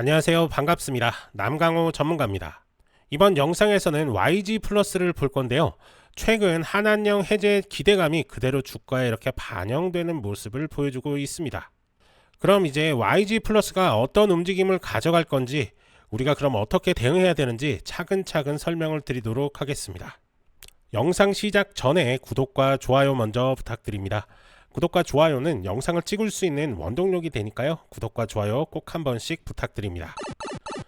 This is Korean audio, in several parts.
안녕하세요. 반갑습니다. 남강호 전문가입니다. 이번 영상에서는 YG 플러스를 볼 건데요. 최근 한한령 해제 기대감이 그대로 주가에 이렇게 반영되는 모습을 보여주고 있습니다. 그럼 이제 YG 플러스가 어떤 움직임을 가져갈 건지 우리가 그럼 어떻게 대응해야 되는지 차근차근 설명을 드리도록 하겠습니다. 영상 시작 전에 구독과 좋아요 먼저 부탁드립니다. 구독과 좋아요는 영상을 찍을 수 있는 원동력이 되니까요. 구독과 좋아요 꼭 한 번씩 부탁드립니다.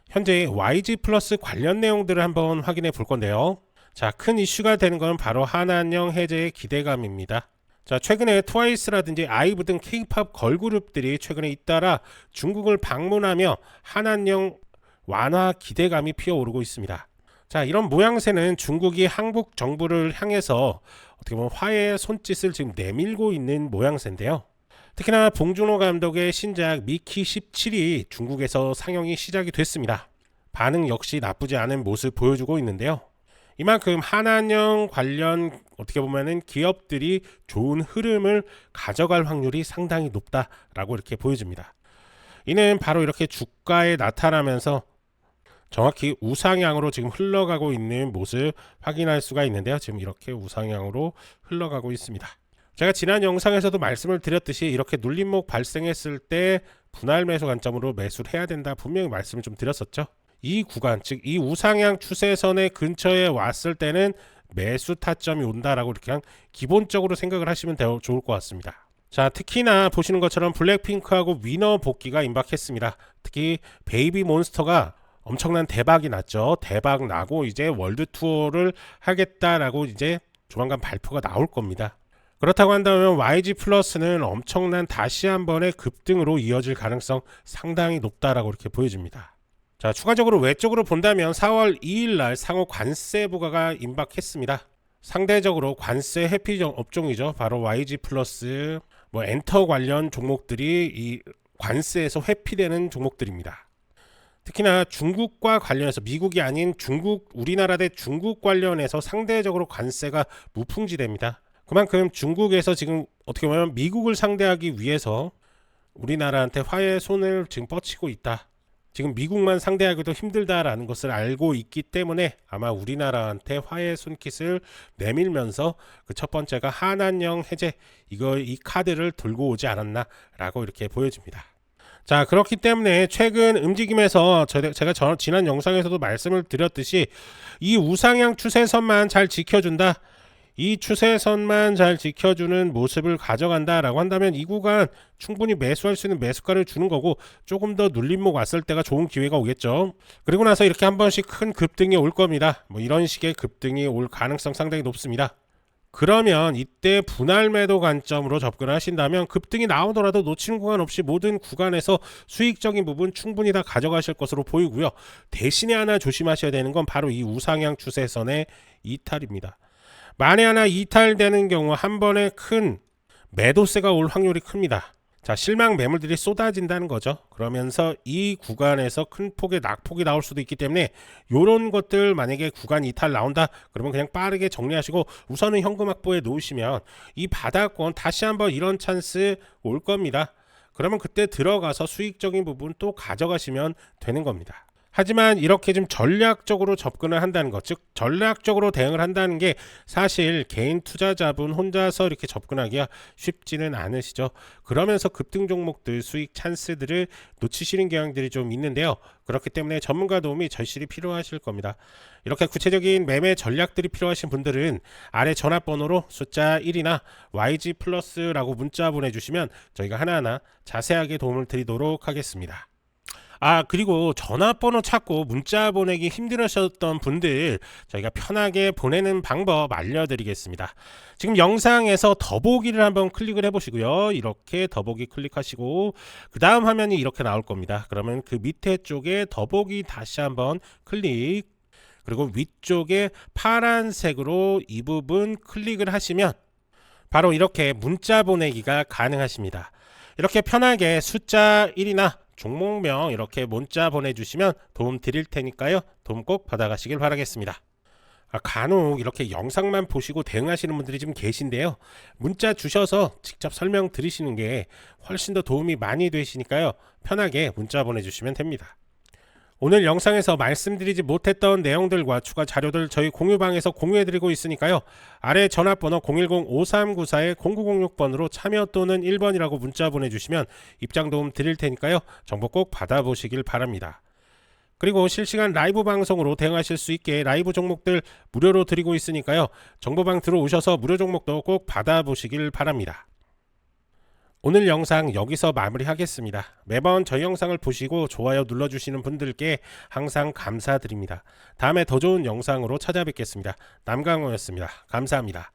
현재 YG 플러스 관련 내용들을 한번 확인해 볼 건데요. 자, 큰 이슈가 되는 건 바로 한한령 해제의 기대감입니다. 자, 최근에 트와이스라든지 아이브 등 K-팝 걸그룹들이 최근에 잇따라 중국을 방문하며 한한령 완화 기대감이 피어오르고 있습니다. 자, 이런 모양새는 중국이 한국 정부를 향해서 어떻게 보면 화해의 손짓을 지금 내밀고 있는 모양새인데요. 특히나 봉준호 감독의 신작 미키 17이 중국에서 상영이 시작이 됐습니다. 반응 역시 나쁘지 않은 모습 보여주고 있는데요. 이만큼 한한령 관련 어떻게 보면은 기업들이 좋은 흐름을 가져갈 확률이 상당히 높다라고 이렇게 보여집니다. 이는 바로 이렇게 주가에 나타나면서 정확히 우상향으로 지금 흘러가고 있는 모습 확인할 수가 있는데요. 지금 이렇게 우상향으로 흘러가고 있습니다. 제가 지난 영상에서도 말씀을 드렸듯이 이렇게 눌림목 발생했을 때 분할 매수 관점으로 매수를 해야 된다 분명히 말씀을 좀 드렸었죠. 이 구간 즉 이 우상향 추세선의 근처에 왔을 때는 매수 타점이 온다라고 이렇게 그냥 기본적으로 생각을 하시면 되- 좋을 것 같습니다. 자 특히나 보시는 것처럼 블랙핑크하고 위너 복귀가 임박했습니다. 특히 베이비 몬스터가 엄청난 대박이 났죠. 대박 나고 이제 월드 투어를 하겠다라고 이제 조만간 발표가 나올 겁니다. 그렇다고 한다면 YG 플러스는 엄청난 다시 한 번의 급등으로 이어질 가능성 상당히 높다라고 이렇게 보여집니다. 자, 추가적으로 외적으로 본다면 4월 2일 날 상호 관세 부과가 임박했습니다. 상대적으로 관세 회피 업종이죠. 바로 YG 플러스 뭐 엔터 관련 종목들이 이 관세에서 회피되는 종목들입니다. 특히나 중국과 관련해서 미국이 아닌 중국 우리나라 대 중국 관련해서 상대적으로 관세가 무풍지됩니다. 그만큼 중국에서 지금 어떻게 보면 미국을 상대하기 위해서 우리나라한테 화해 손을 지금 뻗치고 있다. 지금 미국만 상대하기도 힘들다라는 것을 알고 있기 때문에 아마 우리나라한테 화해 손깃을 내밀면서 그 첫 번째가 한한령 해제 이거 이 카드를 들고 오지 않았나라고 이렇게 보여집니다. 자 그렇기 때문에 최근 움직임에서 저- 제가 저- 지난 영상에서도 말씀을 드렸듯이 이 우상향 추세선만 잘 지켜준다. 이 추세선만 잘 지켜주는 모습을 가져간다라고 한다면 이 구간 충분히 매수할 수 있는 매수가를 주는 거고 조금 더 눌림목 왔을 때가 좋은 기회가 오겠죠. 그리고 나서 이렇게 한 번씩 큰 급등이 올 겁니다. 뭐 이런 식의 급등이 올 가능성 상당히 높습니다 그러면 이때 분할 매도 관점으로 접근을 하신다면 급등이 나오더라도 놓치는 구간 없이 모든 구간에서 수익적인 부분 충분히 다 가져가실 것으로 보이고요. 대신에 하나 조심하셔야 되는 건 바로 이 우상향 추세선의 이탈입니다. 만에 하나 이탈되는 경우 한 번에 큰 매도세가 올 확률이 큽니다. 자, 실망 매물들이 쏟아진다는 거죠. 그러면서 이 구간에서 큰 폭의 낙폭이 나올 수도 있기 때문에 요런 것들 만약에 구간 이탈 나온다 그러면 그냥 빠르게 정리하시고 우선은 현금 확보에 놓으시면 이 바닥권 다시 한번 이런 찬스 올 겁니다. 그러면 그때 들어가서 수익적인 부분 또 가져가시면 되는 겁니다. 하지만 이렇게 좀 전략적으로 접근을 한다는 것, 즉 전략적으로 대응을 한다는 게 사실 개인 투자자분 혼자서 이렇게 접근하기가 쉽지는 않으시죠. 그러면서 급등 종목들 수익 찬스들을 놓치시는 경향들이 좀 있는데요. 그렇기 때문에 전문가 도움이 절실히 필요하실 겁니다. 이렇게 구체적인 매매 전략들이 필요하신 분들은 아래 전화번호로 숫자 1이나 YG 플러스라고 문자 보내주시면 저희가 하나하나 자세하게 도움을 드리도록 하겠습니다. 아 그리고 전화번호 찾고 문자 보내기 힘들으셨던 분들 저희가 편하게 보내는 방법 알려드리겠습니다. 지금 영상에서 더보기를 한번 클릭을 해보시고요. 이렇게 더보기 클릭하시고 그 다음 화면이 이렇게 나올 겁니다. 그러면 그 밑에 쪽에 더보기 다시 한번 클릭 그리고 위쪽에 파란색으로 이 부분 클릭을 하시면 바로 이렇게 문자 보내기가 가능하십니다. 이렇게 편하게 숫자 1이나 종목명 이렇게 문자 보내주시면 도움 드릴 테니까요. 도움 꼭 받아가시길 바라겠습니다. 아, 간혹 이렇게 영상만 보시고 대응하시는 분들이 좀 계신데요. 문자 주셔서 직접 설명 드리시는 게 훨씬 더 도움이 많이 되시니까요. 편하게 문자 보내주시면 됩니다. 오늘 영상에서 말씀드리지 못했던 내용들과 추가 자료들 저희 공유방에서 공유해드리고 있으니까요. 아래 전화번호 010-5394-0906번으로 참여 또는 1번이라고 문자 보내주시면 입장 도움 드릴 테니까요. 정보 꼭 받아보시길 바랍니다. 그리고 실시간 라이브 방송으로 대응하실 수 있게 라이브 종목들 무료로 드리고 있으니까요. 정보방 들어오셔서 무료 종목도 꼭 받아보시길 바랍니다. 오늘 영상 여기서 마무리하겠습니다. 매번 저희 영상을 보시고 좋아요 눌러주시는 분들께 항상 감사드립니다. 다음에 더 좋은 영상으로 찾아뵙겠습니다. 남강호였습니다. 감사합니다.